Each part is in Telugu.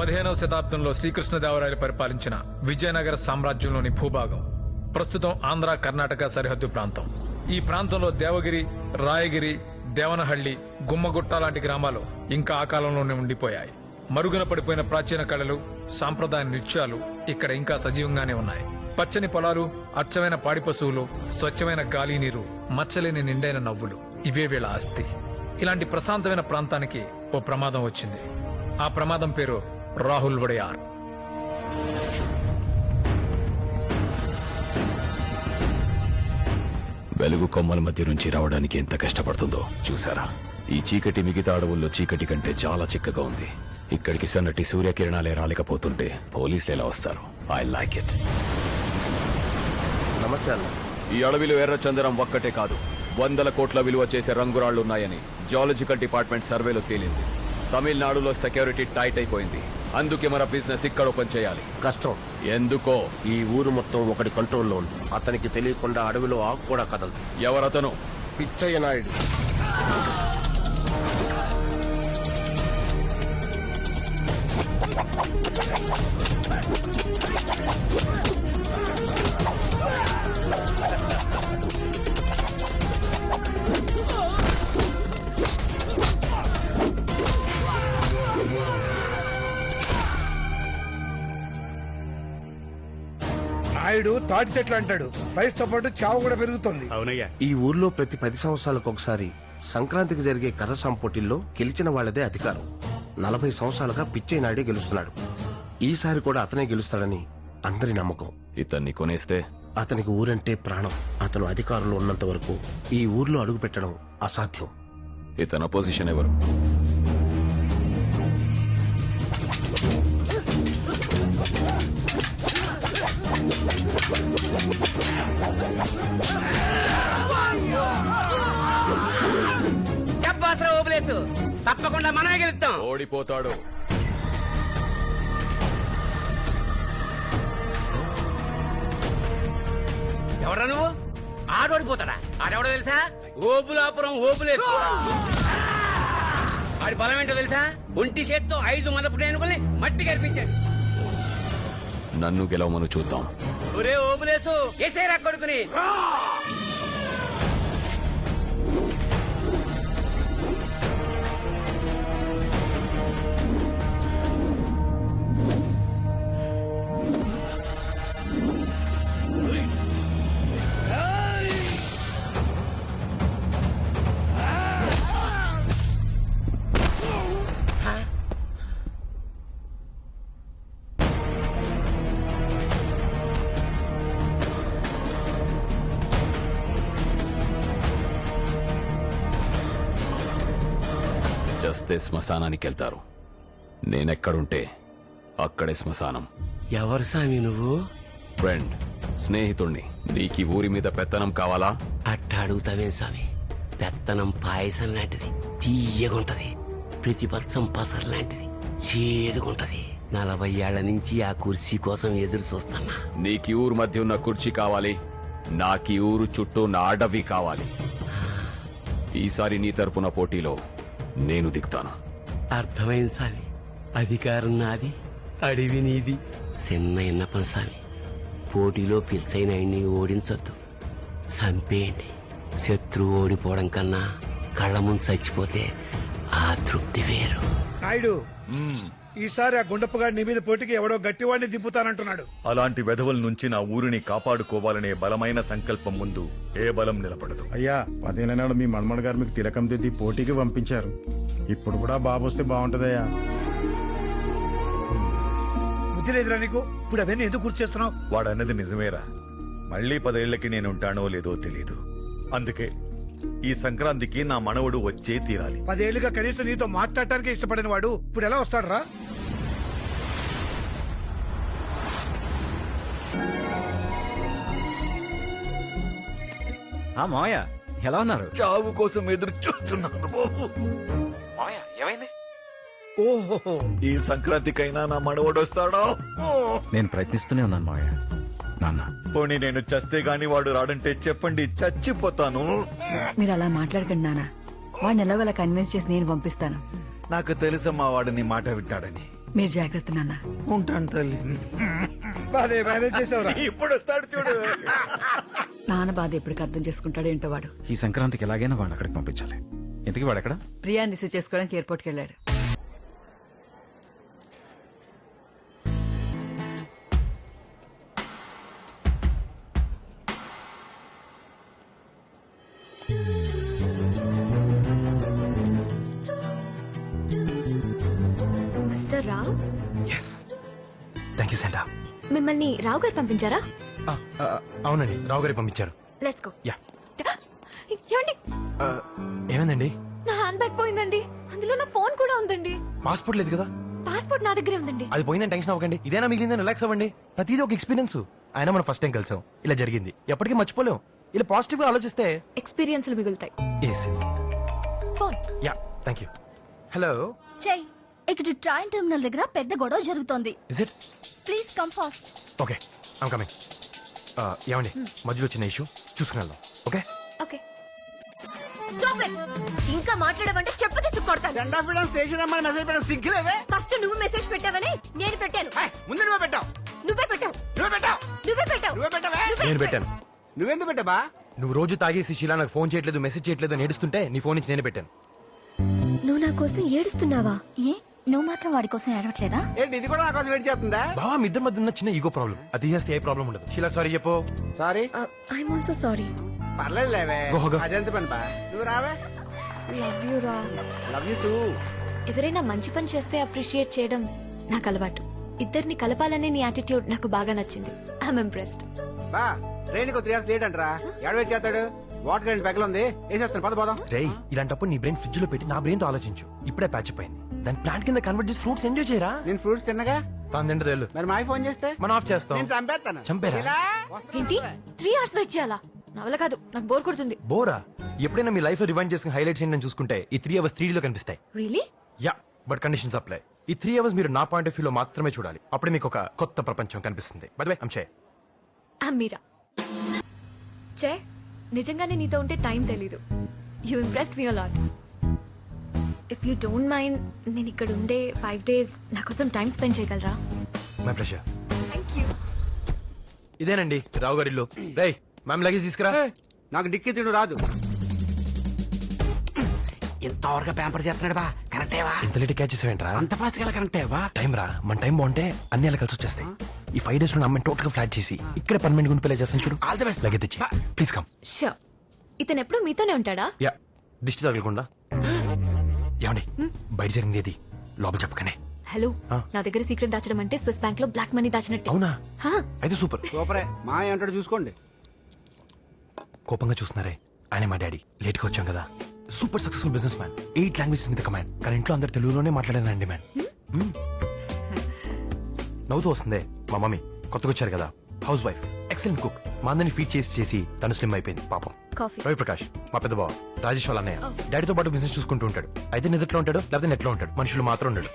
పదిహేనవ శతాబ్దంలో శ్రీకృష్ణదేవరాయలు పరిపాలించిన విజయనగర సామ్రాజ్యంలోని భూభాగం ప్రస్తుతం ఆంధ్ర కర్ణాటక సరిహద్దు ప్రాంతం. ఈ ప్రాంతంలో దేవగిరి రాయగిరి దేవనహళ్ళి గుమ్మగుట్ట లాంటి గ్రామాలు ఇంకా ఆ కాలంలోనే ఉండిపోయాయి. మరుగున పడిపోయిన ప్రాచీన కళలు సాంప్రదాయ నృత్యాలు ఇక్కడ ఇంకా సజీవంగానే ఉన్నాయి. పచ్చని పొలాలు అచ్చమైన పాడి పశువులు స్వచ్ఛమైన గాలి నీరు మచ్చలేని నిండైన నవ్వులు ఇవే వీళ్ళ ఆస్తి. ఇలాంటి ప్రశాంతమైన ప్రాంతానికి ఓ ప్రమాదం వచ్చింది. ఆ ప్రమాదం పేరు రాహుల్ వడయార్. వెలుగు కొమ్మల మధ్య నుంచి రావడానికి ఎంత కష్టపడుతుందో చూసారా? ఈ చీకటి మిగతా అడవుల్లో చీకటి కంటే చాలా చిక్కగా ఉంది. ఇక్కడికి సన్నటి సూర్యకిరణాలే రాలేకపోతుంటే పోలీసులు ఎలా వస్తారు? I like it. నమస్తే అన్న. ఈ అడవిలో ఎర్రచందనం ఒక్కటే కాదు. వందల కోట్ల విలువ చేసే రంగురాళ్ళున్నాయని జియాలజికల్ డిపార్ట్మెంట్ సర్వేలో తేలింది. తమిళనాడులో సెక్యూరిటీ టైట్ అయిపోయింది. అందుకే మన బిజినెస్ ఇక్కడ ఓపెన్ చేయాలి. కష్టం. ఎందుకో? ఈ ఊరు మొత్తం ఒకటి కంట్రోల్లో ఉంది. అతనికి తెలియకుండా అడవిలో ఆకు కూడా కదలదు. ఎవరతను? పిచ్చయ్య నాయుడు. తాటి చెట్లు అంటాడు. వయసుతో పాటు చావు కూడా పెరుగుతుంది. అవునయ్యా. ఈ ఊర్లో ప్రతి పది సంవత్సరాలకు ఒకసారి సంక్రాంతికి జరిగే కర్రసాం పోటీల్లో గెలిచిన వాళ్ళదే అధికారం. నలభై సంవత్సరాలుగా పిచ్చయ్య నాయుడే గెలుస్తున్నాడు. ఈసారి కూడా అతనే గెలుస్తాడని అందరి నమ్మకం. ఇతన్ని కొనేస్తే? అతనికి ఊరంటే ప్రాణం. అతను అధికారంలో ఉన్నంత వరకు ఈ ఊర్లో అడుగు పెట్టడం అసాధ్యం. ఇతన పొజిషన్ ఎవరు? చెప్పాసరా ఓబులేసు. తప్పకుండా మనమే గెలుస్తాం. ఓడిపోతాడు. ఎవరా నువ్వు? ఆడోడిపోతాడా ఆడెవడో తెలుసా? ఓబులాపురం ఓబులేసు. ఆడి బలం ఏంటో తెలుసా? ఒంటి చేత్తో ఐదు మదపు టేనుగుల్ని మట్టి కనిపించాడు నన్ను గెలవమను చూద్దాం. ఒరే ఓబులేసు ఏసేరా కొడుకుని? చస్తే శ్మశానానికి వెళ్తారు. నేనెక్కడుంటే అక్కడే శ్మశానం. ఎవరు సామి నువ్వు? ఫ్రెండ్ స్నేహితుణ్ణి. నీకీ ఊరి మీద పెత్తనం కావాలా? అట్ట అడుగుతావేం స్వామి పెత్తనం పాయసం లాంటిది తీయగుంటది. ప్రతిపక్షం పసరు లాంటిది చేదుగుంటది. నలభై ఏళ్ళ నుంచి ఆ కుర్చీ కోసం ఎదురు చూస్తున్నా. నీకీ ఊరు మధ్య ఉన్న కుర్చీ కావాలి. నాకీ ఊరు చుట్టూ ఉన్న అడవి కావాలి. ఈసారి నీ తరపున పోటీలో నేను దిగుతాను. అర్థమైంది స్వామి అధికారం నాది అడివి నీది చిన్న ఇన్నపం స్వామి పోటీలో పిలిచైన ఆయన్ని ఓడించొద్దు. చంపేయండి. శత్రువు ఓడిపోవడం కన్నా కళ్ళ ముందు చచ్చిపోతే ఆ తృప్తి వేరు. నాయుడు ఈసారి ఆ గుండప్పగాడి నీ మీద పోటీకి ఎవడో గట్టివాడిని దింపుతానంటున్నాడు. అలాంటి వెధవల నుంచి నా ఊరిని కాపాడుకోవాలనే బలమైన సంకల్పం ముందు ఏ బలం నిలబడదు. అయ్యా పదిహేను నాడు మీ మన్మడ్ గారు మీకు తిలకం దిద్ది పోటీకి పంపించారు. ఇప్పుడు కూడా బాబు వస్తే బాగుంటదయ్యా. బుద్ధి లేదురా నీకు? ఇప్పుడు అవన్నీ ఎందుకు గుర్తు చేస్తున్నావు? వాడన్నది నిజమేరా. మళ్ళీ పదేళ్ళకి నేను ఉంటానో లేదో తెలీదు. అందుకే ఈ సంక్రాంతికి నా మనవడు వచ్చే తీరాలి. పదేళ్ళుగా కనీసం నీతో మాట్లాడటానికి ఇష్టపడిన వాడు ఇప్పుడు ఎలా వస్తాడరా? ఆ మావయ్య ఎలా ఉన్నారు? చావు కోసం ఎదురు చూస్తున్నాను బాబు. మావయ్య ఏమైంది? ఓహో ఈ సంక్రాంతికైనా నా మనవడు వస్తాడో? నేను ప్రయత్నిస్తూనే ఉన్నాను మావయ్య. నాన్న. పోనీ నేను చస్తే గాని వాడు రాడంటే చెప్పండి చచ్చిపోతాను. మీరు అలా మాట్లాడకండి నాన్న. వాడిని ఎలాగోలా కన్విన్స్ చేసి నేను పంపిస్తాను. నాకు తెలుసమ్మా వాడు నీ మాట వింటాడని. మీరు జాగ్రత్త నాన్న. ఉంటాను తల్లి. ఇప్పుడు వస్తాడు చూడు. నాన్న బాధ ఎప్పటికి అర్థం చేసుకుంటాడో ఏంటో వాడు. ఈ సంక్రాంతికి ఎలాగైనా వాడు అక్కడికి పంపించాలి. ఇంతకీ వాడు ఎక్కడ ప్రియాని రిసీవ్ చేసుకోవడానికి ఎయిర్పోర్ట్కి వెళ్ళాడు. Mister Rao yes thank you సెంటా మిమ్మల్ని రావు గారు పంపించారా? అవునండి. రావు గారి పంపించారు. Let's go yeah. ఏమండి? ఏమైందండి? నా హ్యాండ్ బ్యాగ్ పోయిందండి. అందులో నా ఫోన్ కూడా ఉందండి. పాస్పోర్ట్ లేదు కదా? పాస్పోర్ట్ నా దగ్గరే ఉందండి. అది పోయిందని టెన్షన్ అవ్వకండి. ఇదేనా మిగిలిందని రిలాక్స్ అవ్వండి. ప్రతిదీ ఒక ఎక్స్పీరియన్స్ ఆయన మనం ఫస్ట్ టైం కలిసాం. ఇలా జరిగింది. ఎప్పటికీ మర్చిపోలేం. ఇలా పాజిటివ్గా ఆలోచిస్తే ఎక్స్పీరియన్స్లు మిగులుతాయి. AC phone yeah thank you hello చెయ్. ఇక్కడ ట్రైన్ టెర్మినల్ దగ్గర పెద్ద గొడవ జరుగుతోంది. Is it please come fast okay I'm coming ఏమండి? మధ్యలో చిన్న ఇష్యూ. చూసుకుని వెళ్దాం. ఓకే? ఓకే. Stop it. ఇంకా మాట్లాడమంటే చెప్పు తీసుకు కొడతాను. సెండ్ ఆఫ్ స్టేషన్ అమ్మని మెసేజ్ పెట్టడం సిగ్గులేదే? ఫస్ట్ నువ్వు మెసేజ్ పెట్టావని నేను పెట్టాను. ముందు నువ్వే పెట్టావు. నువ్వే పెట్టావు. నువ్వే పెట్టావు. నువ్వే పెట్టావు. నువ్వే పెట్టావే? నేను పెట్టాను. నువ్వెందుకు పెట్టాబా నువ్వు రోజు తాగేసి శీలా నాకు ఫోన్ చేయట్లేదు మెసేజ్ చేయట్లేదు అని ఏడుస్తుంటే నీ ఫోన్ నుంచి నేనే పెట్టాను. నువ్వు నా కోసం ఏడుస్తున్నావా? ఏ? నువ్వు మాత్రం వాడి కోసం ఏడవట్లేదా ఏంటి ఇది కూడా నా కోసం వెయిట్ చేస్తుందా? బావా మీ ఇద్దరి మధ్య ఉన్న చిన్న ఈగో ప్రాబ్లం అది తీసేస్తే ఏ ప్రాబ్లం ఉండదు. శీలా సారీ చెప్పు. సారీ ఐఎమ్ ఆల్సో సారీ పర్లేదు లేవే గో, గో. అదెంత పని బా? నువ్వు రావే. లవ్ యూ రా లవ్ యూ టూ ఎవరైనా మంచి పని చేస్తే అప్రిషియేట్ చేయడం నాకు అలవాటు. ఇద్దరిని కలపాలనే నీ యాటిట్యూడ్ నాకు బాగా నచ్చింది. ఐఎమ్ ఇంప్రెస్డ్ బా ట్రైన్కు త్రీ అవర్స్ లేట్ అంటరా. ఎడ వెయిట్ చేస్తాడు? వాటర్ గంట పెక్కలు ఉంది. వేసేస్తాను. పద పోదాం. రేయ్ ఇలాంటప్పుడు నీ బ్రెయిన్ ఫ్రిడ్జ్లో పెట్టి నా బ్రెయిన్తో ఆలోచించు. ఇప్పుడే ప్యాచ్ అయింది దాని ప్లాంట్ కింద కన్వర్ట్ చేసి ఫ్రూట్స్ ఎంజాయ్ చేయరా? నేను ఫ్రూట్స్ తిన్నగా తాను తింటే తెలు మరి మా ఫోన్ చేస్తే? మనం ఆఫ్ చేస్తాం. నేను చంపేస్తాను. చంపేరా? ఇలా? ఏంటి? త్రీ అవర్స్ వెయిట్ చేయాలా? నా వల్ల కాదు నాకు బోర్ కొడుతుంది. బోరా? ఎప్పుడైనా మీ లైఫ్లో రివైండ్ చేసుకుని హైలైట్స్ ఏంటని చూసుకుంటే ఈ త్రీ అవర్స్ త్రీ లో కనిపిస్తాయి. Really yeah but conditions apply ఈ త్రీ అవర్స్ మీరు నా పాయింట్ ఆఫ్ వ్యూ లో మాత్రమే చూడాలి. అప్పుడే మీకు ఒక కొత్త ప్రపంచం కనిపిస్తుంది. బై వే అంశే మీరా చే నిజంగానే నీతో ఉంటే టైం తెలీదు. You impressed me lot if you don't mind నేను ఇక్కడ ఉండే ఫైవ్ డేస్ నా కోసం టైం స్పెండ్ చేయగలరా? మై ప్రెషర్ థ్యాంక్ యూ ఇదేనండి రావు గారి ఇల్లు. రేయ్ మ్యామ్ లగేజ్ తీసుకురా. నాకు డిక్కి తిడు రాదు. ఎంత వరకు పేపర్ చేస్తున్నాడు బా. కరెక్టేవా ఇంత లేట్ క్యాచ్ చేసావేంట్రా? అంత ఫాస్ట్గా కరెక్టేవా టైం రా. మన టైం బాగుంటే అన్ని అలా కలిసి వచ్చేస్తాయి. ఈ ఫైవ్ డేస్లో అమ్మాయి టోటల్గా ఫ్లాట్ చేసి ఇక్కడ పర్మనెంట్ గుండి పిల్లలు చేస్తాను చూడు. ఆల్ ది బెస్ట్ లగేజ్ తెచ్చి ప్లీజ్ కమ్ షూర్ ఇతను ఎప్పుడు మీతోనే ఉంటాడా? యా దిష్టి తగలకుండా. ఏమండి? బయట జరిగింది ఏది? లోపల చెప్పకనే హలో. నా దగ్గర సీక్రెట్ దాచడం అంటే స్విస్ బ్యాంక్లో బ్లాక్ మనీ దాచినట్టే. అవునా? హా, అయితే సూపర్ సూపరే మా ఏమంటాడు చూసుకోండి. కోపంగా చూస్తున్నారే? ఆయన మా డాడీ. లేట్గా వచ్చాం కదా. Super successful businessman eight languages మీద కమాండ్ కానీ ఇంట్లో అందరు తెలుగులోనే మాట్లాడానండి మ్యాన్ నవ్వుతూ వస్తుందే మా మమ్మీ. కొత్తగా వచ్చారు కదా. హౌస్ వైఫ్ ఎక్సలెంట్ కుక్ మా అందరిని ఫీడ్ చేసి చేసి తను స్లిమ్ అయిపోయింది పాపం. కాఫీ. రవి ప్రకాష్ మా పెద్ద బావ రాజేష్ వాళ్ళ అన్నయ్య. డాడీతో పాటు బిజినెస్ చూసుకుంటూ ఉంటాడు. అయితే నిద్రలో ఉంటాడు లేకపోతే నెట్లో ఉంటాడు. మనుషులు మాత్రం ఉండడు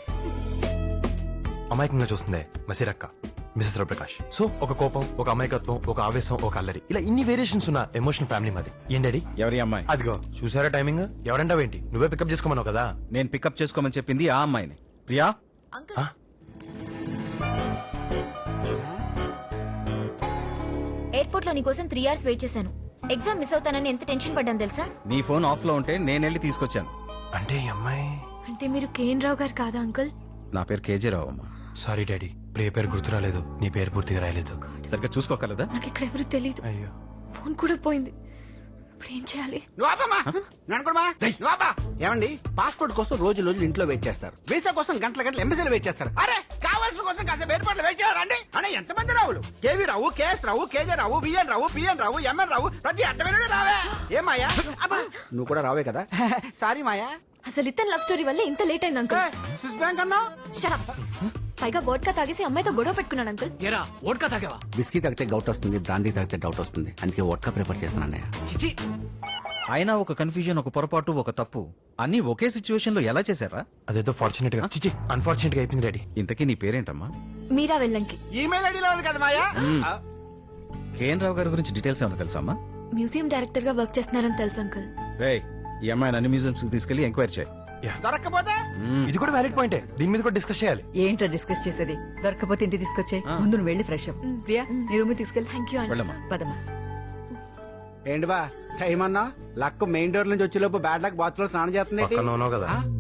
అమాయకంగా చూస్తుందే మసిరక్క మిసెస్ రవిప్రకాష్. సో ఒక కోపం ఒక అమాయకత్వం ఒక ఆవేశం ఒక అల్లరి. ఇలా ఇన్ని వేరియేషన్స్ ఉన్న ఎమోషనల్ ఫ్యామిలీ మాది. ఏం డాడీ ఎవరి అమ్మాయి? అదిగో చూసారా టైమింగ్ ఎవరంటావేంటి? నువ్వే పికప్ చేసుకోమన్నావు కదా. నేను పికప్ చేసుకోమని చెప్పింది ఆ అమ్మాయిని. ప్రియా? ఎయిర్పోర్ట్లో నీ కోసం త్రీ అవర్స్ వెయిట్ చేశాను. ఎగ్జామ్ మిస్ అవుతానని ఎంత టెన్షన్ పడ్డాను తెలుసా? నీ ఫోన్ ఆఫ్లో ఉంటే నేను వెళ్ళి తీసుకొచ్చాను. అంటే ఈ అమ్మాయి? అంటే మీరు కేఎన్ రావు గారు కాదా అంకుల్? నా పేరు కేజీ రావు అమ్మా. Sorry daddy. ప్రియ పేరు గుర్తు రాలేదు. నీ పేరు పూర్తిగా రాయలేదు. సరిగ్గా చూసుకోగలదా నాకు ఇక్కడ ఎవరు తెలియదు అయ్యో. ఫోన్ కూడా పోయింది. ఇప్పుడు ఏం చేయాలి. ఏమండి? పాస్పోర్ట్ కోసం రోజు రోజులు ఇంట్లో వెయిట్ చేస్తారు. వీసా కోసం గంటల గంటల ఎంబసీలో వెయిట్ చేస్తారు. అరే! కావాల్సిన కోసం కాసేపు ఎయిర్పోర్ట్ వెయిట్ చేయాలండి అనే ఎంతమంది రావులు? KV Rao KS Rao KJ Rao VN Rao PN Rao MN Rao ప్రతి అడ్డమైన రావే. ఏ మాయా? అబ్బా. నువ్వు కూడా రావే కదా? సారీ మాయా. అసలు ఇతను లవ్ స్టోరీ వల్ల ఇంత లేట్ అయింది అంకుల్ స్విస్ బ్యాంక్ అన్నా up. పైగా వోడ్కా తాగేసి అమ్మాయితో గొడవ పెట్టుకున్నాడు అంకుల్ ఏరా ఓడ్కా తాగావా? బిస్కీ తాగితే గౌట్ వస్తుంది బ్రాందీ తాగితే డౌట్ వస్తుంది. అందుకే వోట్కా ప్రిఫర్ చేస్తాను అన్నయ్య. చిచి అయినా ఒక కన్ఫ్యూజన్ ఒక పొరపాటు ఒక తప్పు. అన్ని ఒకే సిచ్యువేషన్లో ఎలా చేశారా? అదేదో ఫార్చునేట్గా చిచి అన్ఫార్చునేట్గా అయిపోయింది రెడీ ఇంతకీ నీ పేరేంటమ్మా? మీరా వెళ్ళంకి ఈమెయిల్ ఐడి ఉంది కదా మాయా? కేఎన్ రావు గారి గురించి డీటెయిల్స్ ఏమైనా అమ్మా? మ్యూజియం డైరెక్టర్గా వర్క్ చేస్తున్నారని తెలుసు అంకుల్. రే ఈ అమ్మాయిని అన్ని మ్యూజియంస్ తీసుకెళ్ళి ఎంక్వైరీ చేయి. దొరకపోతే ఇది కూడా వ్యాలిడ్ పాయింటే దీని మీద కూడా డిస్కస్ చేయాలి. ఏంటో డిస్కస్ చేసేది? దొరకపోతే ఇంటి తీసుకొచ్చే ముందు నువ్వు వెళ్ళి ఫ్రెష్ అప్. ప్రియా నీ రూమ్ తీసుకెళ్ళి. థ్యాంక్ యూ అండి పదమా పదమ్మా. ఏంటి బా? ఏమన్నా? లక్క మెయిన్ డోర్ నుంచి వచ్చేలోపు బ్యాడ్ లక్ బాత్రూమ్ స్నానం చేస్తుంది కదా.